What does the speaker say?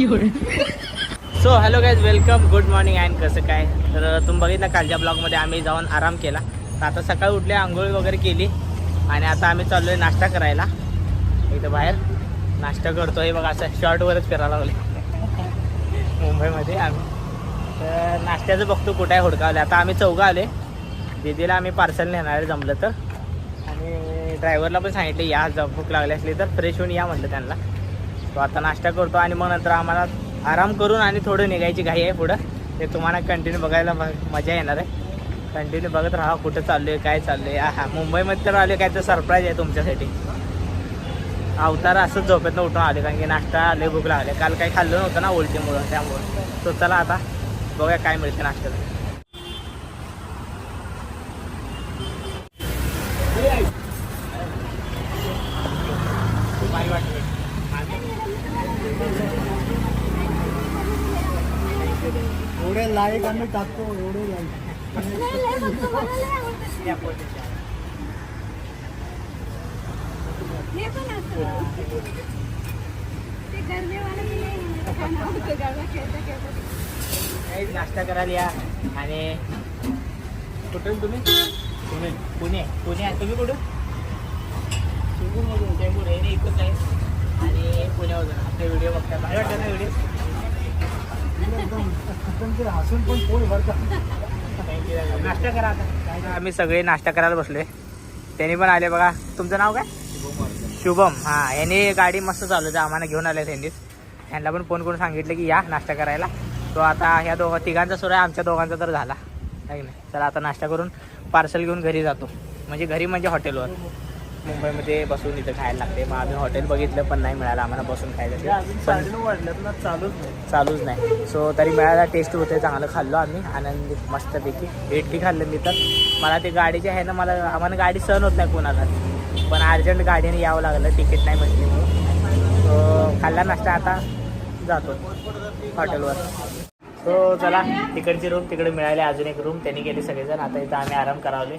So hello guys welcome good morning and कसं काय? तर तुम्ही बघितलं कालच्या ब्लॉगमध्ये आम्ही जाऊन आराम केला. तर आता सकाळी उठले आंघोळी वगैरे केली. आणि आता आम्ही चाललो आहे नाश्ता करायला. इथं बाहेर नाश्ता करतो हे बघा असं शॉर्टवरच फिरायला लागले मुंबईमध्ये आम्ही. तर नाश्त्याचं बघतो कुठे आहे हुडकावले. आता आम्ही चौघं आले दीदीला आम्ही पार्सल नेणार आहे जमलं तर. आणि ड्रायव्हरला पण सांगितले या भूक लागली असली तर फ्रेश होऊन या म्हटलं त्यांना. तो आता नाश्ता करतो आणि मग नंतर आम्हाला आराम करून आणि थोडं निघायची घाई आहे पुढं. ते तुम्हाला कंटिन्यू बघायला म- मजा येणार आहे. कंटिन्यू बघत राहा कुठं चाललोय काय चाललोय. हा मुंबईमध्ये तर आले काय तर सरप्राईज आहे तुमच्यासाठी. अवतार असंच झोपेतनं उठून आले कारण की नाश्ता आले भूक लागले. काल काही खाल्लं नव्हतं ना उलटीमुळं त्यामुळं. तो चला आता बघूया काय मिळते नाश्त्याला. एवढे लाईक आम्ही टाकतो एवढे लाईक काही नाश्ता करायला या. आणि कुठून तुम्ही? पुणे. पुणे. पुणे आहे. तुम्ही कुठून? शिवपूरमधून जयपूर. हे नाही इथंच आहे. आणि पुण्यामधून आता व्हिडिओ बघता भारी वाटतं ना व्हिडिओ हसून पण पोट भरतात नाश्ता करा आता. आम्ही सगळे नाश्ता करायला बसलोय. त्यांनी पण आले बघा. तुमचं नाव काय? शुभम. हां यांनी गाडी मस्त चालवते आम्हाला घेऊन आले त्यांनीच ह्यांना पण फोन करून सांगितलं की या नाश्ता करायला. तो आता ह्या दोघा तिघांचा सुरू आहे. आमच्या दोघांचा तर झाला. नाही? चला आता नाश्ता करून पार्सल घेऊन घरी जातो. म्हणजे घरी म्हणजे हॉटेलवर मुंबईमध्ये बसून इथं खायला लागते. मग आम्ही हॉटेल बघितलं पण नाही मिळालं आम्हाला बसून खायला ना चालूच नाही. चालूच नाही. सो तरी मिळायला टेस्ट होते चांगलं खाल्लो आम्ही आनंदित मस्तपैकी. इडली खाल्लं मी तर. मला ते गाडीचे आहे ना मला आम्हाला गाडी सहन होत नाही कोणाला. पण अर्जंट गाडीने यावं लागलं तिकीट नाही म्हटली म्हणून सो खाल्ला नाश्ता आता जातो हॉटेलवर सो चला तिकडची रूम तिकडे मिळाली अजून एक रूम त्यांनी गेली सगळेजण. आता इथं आम्ही आराम करावले.